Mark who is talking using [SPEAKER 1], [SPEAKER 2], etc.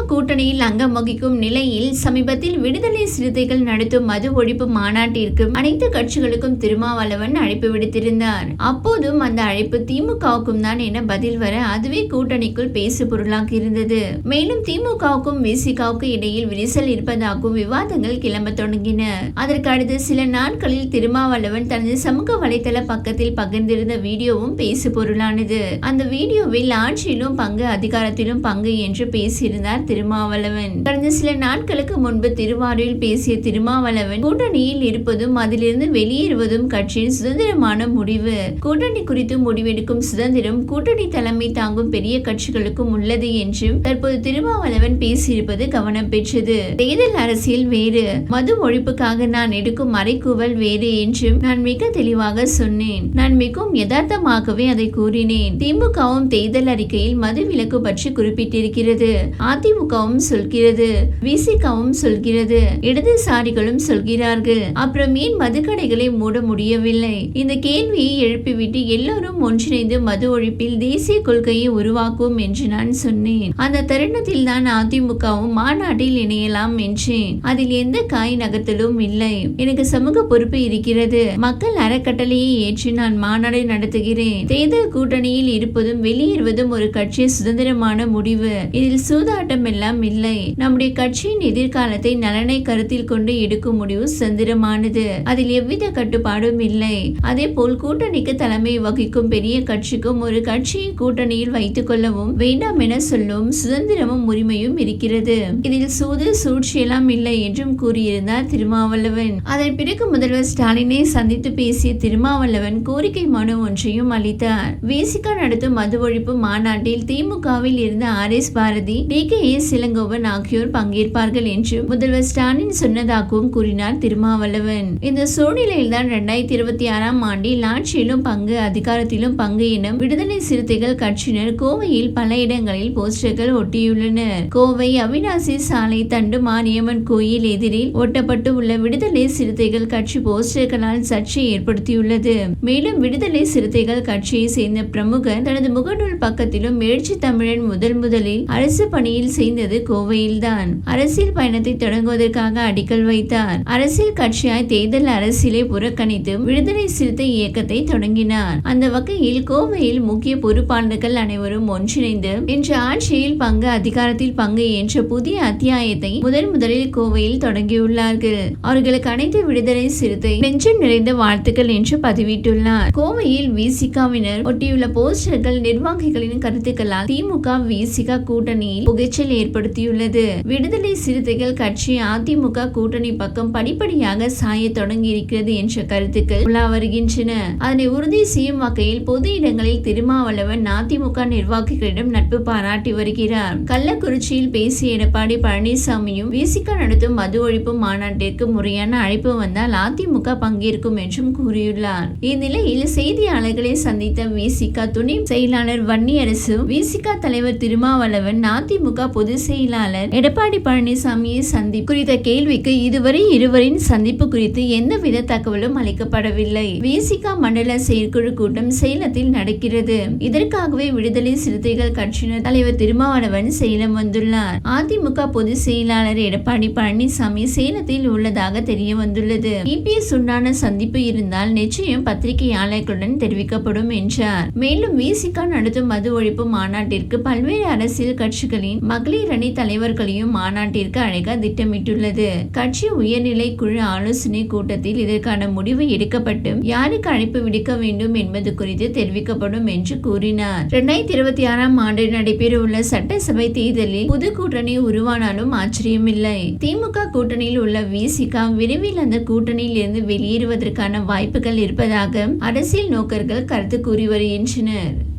[SPEAKER 1] கூட்டணியில் அங்கம் வகிக்கும் நிலையில் சமீபத்தில் விடுதலை சிறுத்தைகள் நடத்தும் மது ஒழிப்பு மாநாட்டிற்கு அனைத்து கட்சிகளுக்கும் திருமாவளவன் அழைப்பு விடுத்திருந்தார். அப்போதும் அந்த அழைப்பு திமுகவுக்கும் தான் என பதில் வர அதுவே கூட்டணிக்குள் பேசு பொருளாக இருந்தது. மேலும் திமுகவுக்கும் விசிகாவுக்கு இடையில் விரிசல் இருப்பதாகவும் விவாதங்கள் கிளம்ப தொடங்கின. அதற்கு அடுத்து சில நாட்களில் திருமாவளவன் தனது சமூக வலைதள பக்கத்தில் பகிர்ந்திருந்த வீடியோவும் பேசு பொருளானது. அந்த வீடியோவில் ஆட்சியிலும் பங்கு அதிகாரத்திலும் பங்கு என்று பேசியிருந்தார் திருமாவளவன். கடந்த சில நாட்களுக்கு முன்பு திருவாரூரில் பேசிய திருமாவளவன் கூட்டணியில் இருப்பதும் அதிலிருந்து வெளியேறுவதும் கட்சியின் சுதந்திரமான முடிவு. கூட்டணி குறித்து முடிவெடுக்கும் சுதந்திரம் கூட்டணி தலைமை தாங்கும் பெரிய கட்சிகளுக்கும் உள்ளது என்றும் தற்போது திருமாவளவன் பேசியிருப்பது கவனம் பெற்றது தேர்தல் அரசியல் வேறு. மது ஒழிப்புக்காக நான் எடுக்கும் மறைக்கூவல் வேறு என்றும் நான் மிக தெளிவாக சொன்னேன். நான் மிகவும் யதார்த்தமாகவே அதை கூறினேன். திமுகவும் தேர்தல் அறிக்கையில் மது விலக்கு பற்றி குறிப்பிட்டிருக்கிறது. அதிமுகவும் சொல்கிறது விசிகவும் சொல்கிறது இடதுசாரிகளும் சொல்கிறார்கள். அப்புறம் ஏன் மதுக்கடைகளை மூட முடியவில்லை? இந்த கேள்வியை எழுப்பிவிட்டு எல்லோரும் ஒன்றிணைந்து மது ஒழிப்பில் தேசிய கொள்கையை உருவாக்கும் என்று நான் சொன்னேன். அந்த தருணத்தில் தான் அதிமுகவும் மாநாட்டில் இணையலாம் என்றேன். அதில் எந்த காய் நகர்த்தலும் இல்லை. எனக்கு சமூக பொறுப்பு இருக்கிறது. மக்கள் அறக்கட்டளையை ஏற்று நான் மாநாடு நடத்துகிறேன். தேர்தல் கூட்டணியில் இருப்பதும் வெளியேறுவதும் ஒரு கட்சி சுதந்திரமான முடிவு. இதில் சூதாட்டம் எல்லாம் இல்லை. நம்முடைய கட்சியின் எதிர்காலத்தை நலனை கருத்தில் கொண்டு எடுக்கும் முடிவு சுதந்திரமானது அதில் எவ்வித கட்டுப்பாடும் இல்லை. அதே போல் கூட்டணிக்கு தலைமை வகிக்கும் பெரிய கட்சிக்கும் ஒரு கட்சியை கூட்டணியில் வைத்துக் கொள்ளவும் வேண்டாம் என சொல்லும் சுதந்திரமும் உரிமையும் இருக்கிறது. இதில் சூது சூழ்ச்சியெல்லாம் இல்லை என்றும் கூறியிருந்தார் திருமாவளவன். அதன் பிறகு முதல்வர் ஸ்டாலினை சந்தித்து பேசிய திருமாவளவன் கோரிக்கை மனு ஒன்றையும் அளித்தார். விசிகா நடத்தும் மது ஒழிப்பு மாநாட்டில் திமுகவில் இருந்த R S Bharathi T K S Elangovan ஆகியோர் பங்கேற்பார்கள் என்று முதல்வர் ஸ்டாலின் சொன்னதாகவும் கூறினார் திருமாவளவன். இந்த சூழ்நிலையில் தான் இரண்டாயிரத்தி இருபத்தி ஆறாம் ஆண்டில் ஆட்சியிலும் பங்கு அதிகாரத்திலும் பங்கு எனும் விடுதலை சிறுத்தைகள் கட்சியினர் கோவையில் பல இடங்களில் போஸ்டர்கள் ஒட்டியுள்ளனர். கோவை அவினாசி சாலை தண்டு மாரியம்மன் கோயில் எதிரில் ஒட்டப்பட்டு உள்ள விடுதலை சிறுத்தைகள் கட்சி போஸ்டர்களால் சர்ச்சை ஏற்படுத்தியுள்ளது. மேலும் விடுதலை சிறுத்தைகள் கட்சியை சேர்ந்த பிரமுகர் தனது முகநூல் பக்கத்திலும் எழுச்சி தமிழன் முதல் முதலில் அரசு பணியில் செய்தது கோவையில்தான். அரசியல் பயணத்தை தொடங்குவதற்காக அடிக்கல் வைத்தார். அரசியல் கட்சியாய் தேர்தல் அரசியலை புறக்கணித்து விடுதலை சிறுத்தை இயக்கத்தை தொடங்கினார். அந்த வகையில் கோவையில் முக்கிய பொறுப்பாளர்கள் அனைவரும் ஒன்றிணைந்து இன்று ஆட்சியில் பங்கு அதிகாரத்தில் பங்கு என்ற புதிய அத்தியாயத்தை முதன் முதலில் கோவையில் தொடங்கியுள்ளார்கள். அவர்களுக்கு அனைத்து விடுதலை சிறுத்தை நெஞ்சம் நிறைந்த வாழ்த்துக்கள் என்று பதிவிட்டுள்ளார். கோவையில் விசிகாவினர் ஒட்டியுள்ள போஸ்டர்கள் நிர்வாகிகளின் கருத்துக்களால் திமுக விசிகா கூட்டணியில் புகைச்சல் ஏற்படுத்தியுள்ளது. விடுதலை சிறுத்தைகள் கட்சி அதிமுக கூட்டணி பக்கம் படிப்படியாக சாய தொடங்கி இருக்கிறது என்ற கருத்துக்கள் உலா வருகின்றன. அதனை உறுதி செய்யும் வகையில் பொது இடங்களில் திருமாவளவன் அதிமுக நிர்வாகிகளிடம் நட்பு பாராட்டி வருகிறார். கள்ளக்குறிச்சியில் பேசிய எடப்பாடி பழனிசாமியும் விசிக நடத்தும் மது ஒழிப்பு மாநாட்டிற்கு முறையான அழைப்பு வந்தால் அதிமுக பங்கேற்கும் என்றும் கூறியுள்ளார். இந்நிலையில் செய்தியாளர்களை சந்தித்த விசிகா துணை செயலாளர் வன்னியரசு விசிகா தலைவர் திருமாவளவன் அதிமுக பொதுச் செயலாளர் எடப்பாடி பழனிசாமியை சந்திப்பு குறித்த கேள்விக்கு இதுவரை இருவரின் சந்திப்பு குறித்து எந்தவித தகவலும் அளிக்கப்படவில்லை. விசிகா மண்டல செயற்குழு கூட்டம் சேலத்தில் நடக்கிறது. இதற்காகவே விடுதலை சிறுத்தைகள் கட்சியினர் தலைவர் திருமாவளவன் சேலம் வந்துள்ளார். அதிமுக பொதுச் செயலாளர் எடப்பாடி பழனிசாமி சேலத்தில் உள்ளதாக தெரிய வந்துள்ளது இபிஎஸ் உண்டான சந்திப்பு இருந்தால் நிச்சயம் பத்திரிகையாளர்களுடன் தெரிவிக்கப்படும் என்றார். மேலும் விசிகா நடத்தும் மது ஒழிப்பு மாநாட்டிற்கு பல்வேறு அரசியல் கட்சிகளின் மகளிர் அணி தலைவர்களையும் மாநாட்டிற்கு அழைக்க திட்டமிட்டுள்ளது. கட்சி உயர்நிலை குழு ஆலோசனை கூட்டத்தில் இதற்கான முடிவு எடுக்கப்பட்டு யாருக்கு அழைப்பு விடுக்க வேண்டும் என்பது குறித்து தெரிவிக்கப்படும் என்று கூறினார். இரண்டாயிரத்தி இருபத்தி ஆறாம் ஆண்டு நடைபெறவுள்ள சட்டசபை தேர்தலில் புது கூட்டணி உருவானாலும் ஆச்சரியமில்லை. திமுக கூட்டணியில் உள்ள விசிகா விரைவில் அந்த கூட்டணியில் இருந்து வெளியேறுவதற்கான வாய்ப்புகள் இருப்பதாக அரசியல் நோக்கர்கள் கருத்து கூறி வருகின்றனர்.